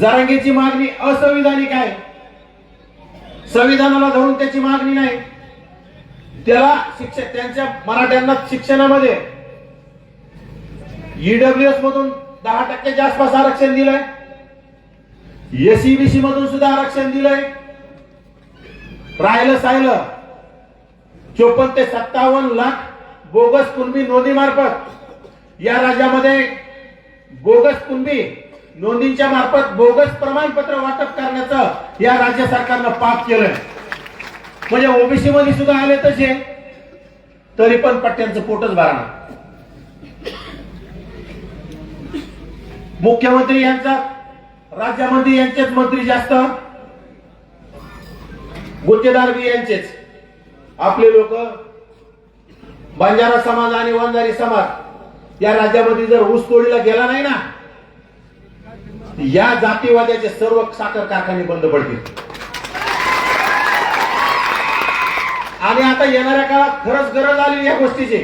जरांगेची मागणी असंविधानिक आहे. संविधानाला धरून त्याची मागणी नाही. त्याला शिक्षक त्यांच्या मराठ्यांना शिक्षणामध्ये ईडब्ल्यू एस मधून दहा टक्क्याच्या आसपास आरक्षण दिलंय. एसीबीसी मधून सुद्धा आरक्षण दिलंय. राहिलं सायलं चोपन्न ते सत्तावन्न लाख बोगस कुणबी नोंदी मार्फत या राज्यामध्ये बोगस कुणबी नोंदींच्या मार्फत बोगस प्रमाणपत्र वाटप करण्याचं या राज्य सरकारनं पाप केलंय. म्हणजे ओबीसी मध्ये सुद्धा आले तसे तरी पण पट्ट्यांचं पोटच भरणार. मुख्यमंत्री यांचा राज्यामध्ये यांचेच मंत्री जास्त. गुत्तेदार बी यांचेच. आपले लोक बंजारा समाज आणि वंजारी समाज या राज्यामध्ये जर ऊस तोडीला गेला नाही ना या जातीवाद्याचे सर्व साखर कारखाने बंद पडतील. आणि आता येणाऱ्या काळात खरंच गरज आली या गोष्टीची.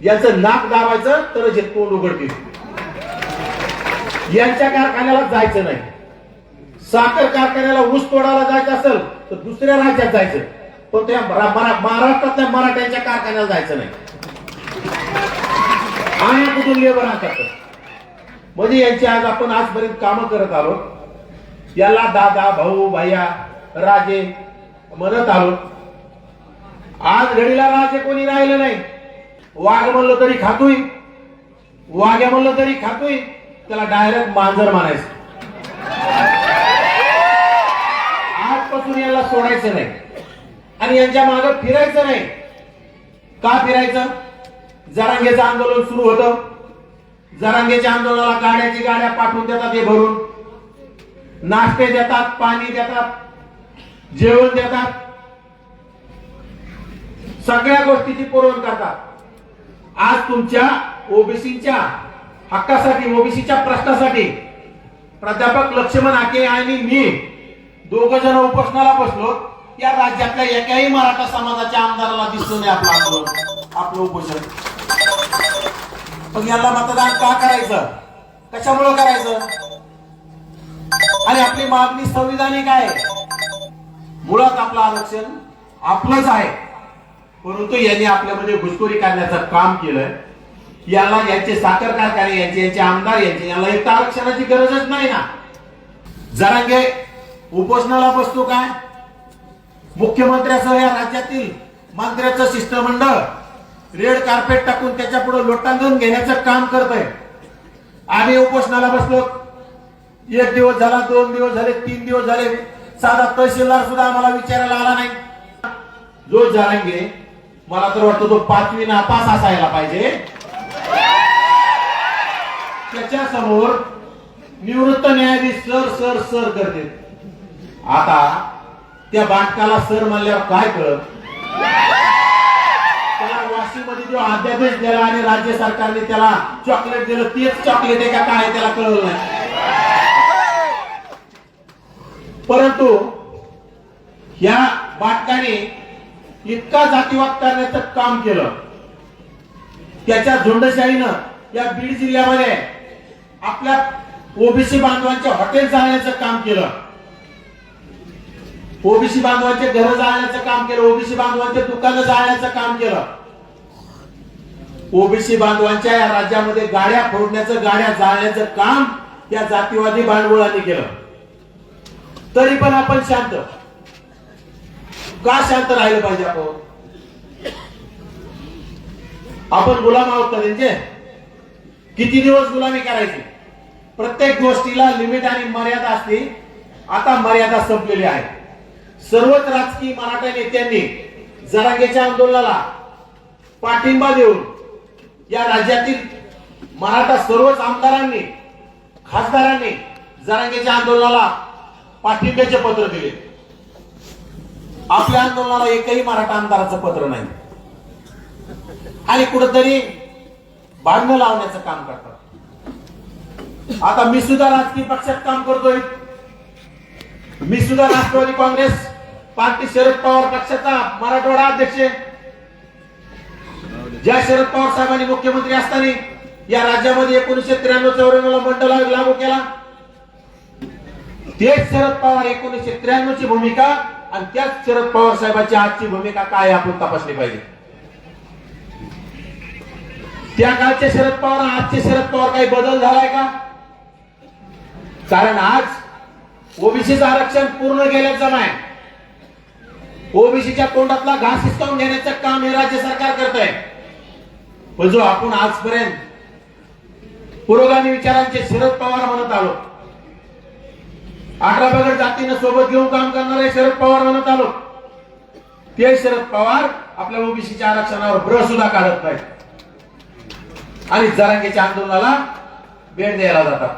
यांचं नाक दाबायचं तरच हे तोंड उघडतील. यांच्या कारखान्याला जायचं नाही. साखर कारखान्याला ऊस तोडायला जायचं असेल तर दुसऱ्या राज्यात जायचं. पण त्या महाराष्ट्रातल्या मराठ्यांच्या कारखान्याला जायचं नाही. आणि कुठून लेबर आणतात? म्हणजे यांची आज आपण आजपर्यंत कामं करत आलो. याला दादा भाऊ भैया राजे म्हणत आलो. आज घडीला राजे कोणी राहिलं नाही. वाघ म्हणलं तरी खातोय. वाघ्या म्हणलं तरी खातोय. त्याला डायरेक्ट मांजर मानायचं आजपासून याला सोडायचं नाही. आणि यांच्या मागे फिरायचं नाही. का फिरायचं? जरांगेचं आंदोलन सुरू होतं. जरांगेच्या आंदोलनाला गाड्याची गाड्या पाठवून देतात हे भरून. नाश्ते देतात पाणी देतात जेवण देतात. सगळ्या गोष्टीची पुरवण करतात. आज तुमच्या ओबीसीच्या हक्कासाठी ओबीसीच्या प्रश्नासाठी प्राध्यापक लक्ष्मण आके आणि मी दोघ जण उपोषणाला बसलो. या राज्यातल्या एकाही मराठा समाजाच्या आमदाराला दिसून नाही आपलं आंदोलन आपलं उपोषण. पण याला मतदान का करायचं? कशामुळं करायचं? आणि आपली मागणी संविधानिक आहे. मुळात आपलं आरक्षण आपलंच आहे. परंतु यांनी आपल्यामध्ये घुसखोरी करण्याचं काम केलंय. याला यांचे साखर कारखाने यांचे यांचे आमदार यांचे याला एक आरक्षणाची गरजच नाही ना. जरांगे उपोषणाला बसतो काय? मुख्यमंत्र्यासह या राज्यातील मंत्र्याचं शिष्टमंडळ रेड कार्पेट टाकून त्याच्या पुढे लोटांगण घेण्याचं काम करत आहे आम्ही उपोषणाला बसलो. एक दिवस झाला दोन दिवस झाले तीन दिवस झाले. साधा तहसीलदार सुद्धा आम्हाला विचारायला आला नाही. जो जारांगे मला तर वाटतो तो पाचवी नापास असायला पाहिजे. त्याच्यासमोर निवृत्त न्यायाधीश सर सर सर करते आता त्या बाटकाला सर म्हणल्यावर काय कळत काशीमध्ये जो अध्यादेश दिला आणि राज्य सरकारने त्याला चॉकलेट दिलं तेच चॉकलेट आहे का काय त्याला कळलं नाही. परंतु या बाटकाने इतका जातीवाद करण्याचं काम केलं. त्याच्या झोंडशाहीनं या बीड जिल्ह्यामध्ये आपल्या ओबीसी बांधवांचे हॉटेल जाळण्याचं काम केलं. ओबीसी बांधवांचे घर जाळण्याचं काम केलं ओबीसी बांधवांचे दुकानं जाळण्याचं काम केलं. ओबीसी बांधवांच्या या राज्यामध्ये गाड्या फोडण्याचं गाड्या जाळण्याचं काम या जातीवादी भांडवळाने केलं. तरी पण आपण शांत. का शांत राहिलं पाहिजे आपण? आपण गुलाम आहोत का त्यांचे? किती दिवस गुलामी करायची? प्रत्येक गोष्टीला लिमिट आणि मर्यादा असते आता मर्यादा संपलेली आहे. सर्वच राजकीय मराठा नेत्यांनी जरांगेच्या आंदोलनाला पाठिंबा देऊन या राज्यातील मराठा सर्वच आमदारांनी खासदारांनी जरांगेच्या आंदोलनाला पाठिंब्याचे पत्र दिले. आपल्या आंदोलनाला एकही मराठा आमदाराचं पत्र नाही. आणि कुठंतरी भांडणं लावण्याचं काम करतात. आता मी सुद्धा राजकीय पक्षात काम करतोय. मी सुद्धा राष्ट्रवादी काँग्रेस पार्टी शरद पवार पक्षाचा मराठवाडा अध्यक्ष आहे. ज्या शरद पवार साहेबांनी मुख्यमंत्री असताना या राज्यामध्ये एकोणीशे त्र्याण्णव चौऱ्याण्णव ला मंडळ आयोग लागू केला. तेच शरद पवार एकोणीसशे त्र्याण्णव ची भूमिका आणि त्याच शरद पवार साहेबांची आजची भूमिका काय आपण तपासली पाहिजे. त्या काळचे शरद पवार आजचे शरद पवार काही बदल झालाय का? कारण आज ओबीसीचं आरक्षण पूर्ण केल्याचं नाही ओबीसीच्या तोंडातला घास हिसकावून घेण्याचं काम हे राज्य सरकार करत आहे पण जो आपण आजपर्यंत पुरोगामी विचारांचे शरद पवार म्हणत आलो. अठरा पगड जातीनं सोबत घेऊन काम करणारे शरद पवार म्हणत आलो. ते शरद पवार आपल्या ओबीसीच्या आरक्षणावर ब्र सुद्धा काढत नाही आणि जरांगीच्या आंदोलनाला वेळ द्यायला जातात.